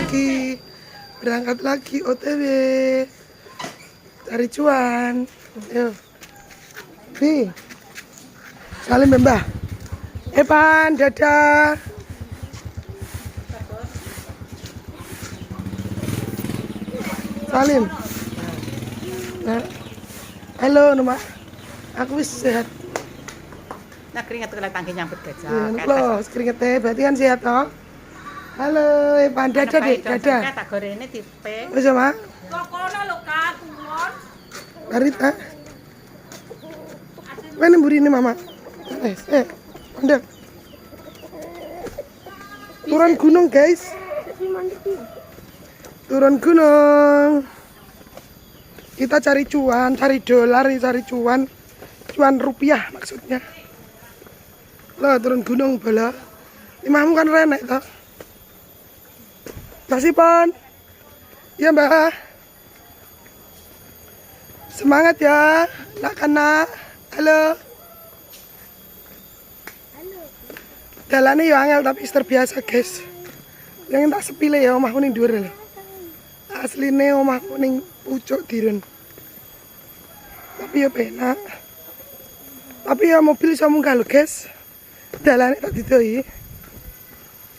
lagi. Berangkat lagi OTW cari cuan. Yuk Bi. Salim mbah Evan dadah. Salim. Nah. halo nama aku wis sehat. Nah keringat kena tangki nyambut gajah. Ya, lo keringetnya berarti kan sehat toh halo Evan dadah dek dadah Tak gorene tipe. wis ya mak Kokono lho Kak, kulon. Mana buri ini mama? Eh, eh, mandek. Turun gunung guys. Turun gunung. Kita cari cuan, cari dolar, cari cuan, cuan rupiah maksudnya. Lo turun gunung bala. Imahmu kan renek toh. Masih pon. Iya mbak. Semangat ya, nak kena. Halo. Dalane yo angel tapi terbiasa, guys. Yang tak sepile ya omahku ning dhuwur lho. Asline omahku ning pucuk dirun. Tapi ya penak. Tapi ya mobil iso lho, guys. Dalane tak didoi.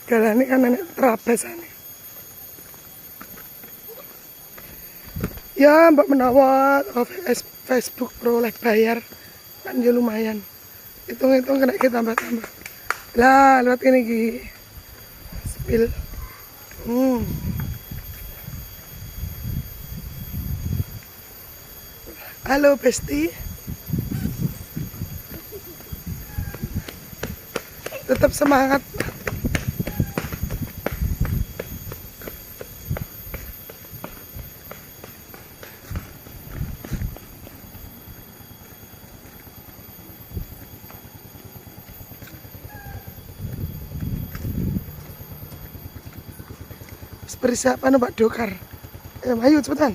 Dalane kan terabasane. Ya, mbak menawa oh, Fes- Facebook Pro like bayar kan ya lumayan. Hitung-hitung kena kita tambah-tambah. Lah, lewat ini ki. Spill. Hmm. Halo Besti. Tetap semangat. Persiapan Pak Dokar. Eh, ayo cepetan.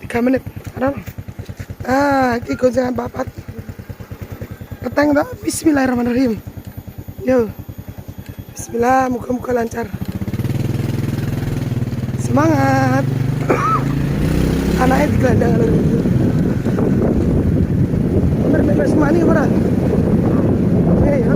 Tiga menit. Apa? Ah, ini goncengan papat. Keteng tak? Bismillahirrahmanirrahim. Yo. Bismillah, muka-muka lancar. Semangat. Anaknya di gelandang lho. Bener-bener semani ora? Oke ya.